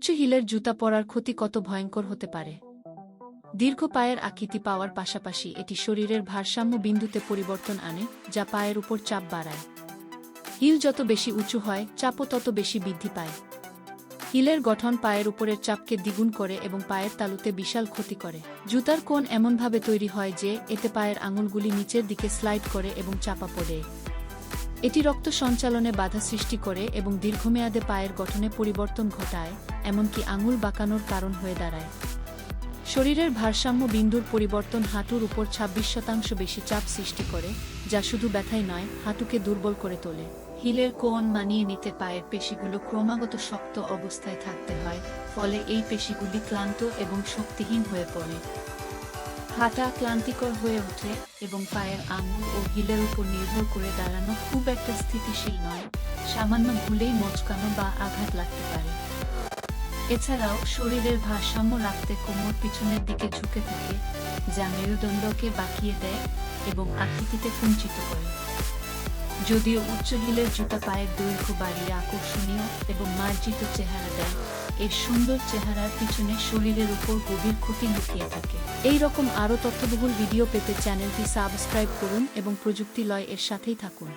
উচ্চ হিলের জুতা পরার ক্ষতি কত ভয়ঙ্কর হতে পারে। দীর্ঘ পায়ের আকৃতি পাওয়ার পাশাপাশি এটি শরীরের ভারসাম্য বিন্দুতে পরিবর্তন আনে, যা পায়ের উপর চাপ বাড়ায়। হিল যত বেশি উঁচু হয়, চাপও তত বেশি বৃদ্ধি পায়। হিলের গঠন পায়ের উপরের চাপকে দ্বিগুণ করে এবং পায়ের তালুতে বিশাল ক্ষতি করে। জুতার কোণ এমনভাবে তৈরি হয় যে, এতে পায়ের আঙুলগুলি নিচের দিকে স্লাইড করে এবং চাপা পড়ে। এটি রক্ত সঞ্চালনে বাধা সৃষ্টি করে এবং দীর্ঘমেয়াদে পায়ের গঠনে পরিবর্তন ঘটায়, এমনকি আঙুল বাঁকানোর কারণ হয়ে দাঁড়ায়। শরীরের ভারসাম্য বিন্দুর পরিবর্তন হাঁটুর উপর ২৬ শতাংশ বেশি চাপ সৃষ্টি করে, যা শুধু ব্যথাই নয়, হাঁটুকে দুর্বল করে তোলে। হিলের কোণ মানিয়ে নিতে পায়ের পেশিগুলো ক্রমাগত শক্ত অবস্থায় থাকতে হয়, ফলে এই পেশিগুলি ক্লান্ত এবং শক্তিহীন হয়ে পড়ে। হাঁটা ক্লান্তিকর হয়ে ওঠে এবং পায়ের আঙুল ও হিলের উপর নির্ভর করে দাঁড়ানো খুব একটা স্থিতিশীল নয়, সামান্য ভুলেই মচকানো বা আঘাত লাগতে পারে। এছাড়াও শরীরের ভারসাম্য রাখতে কোমর পিছনের দিকে ঝুঁকে থাকে, যা মেরুদণ্ডকে বাঁকিয়ে দেয় এবং আকৃতিতে কুঞ্চিত করে। যদিও উচ্চ হিলের জুতা পায়ের দৈর্ঘ্য বাড়িয়ে আকর্ষণীয় এবং মার্জিত চেহারা দেয় এর সুন্দর চেহারার পিছনে শরীরের উপর গভীর ক্ষতি লুকিয়ে থাকে। এই রকম আরও তথ্যবহুল ভিডিও পেতে চ্যানেলটি সাবস্ক্রাইব করুন এবং প্রযুক্তি লয় এর সাথেই থাকুন।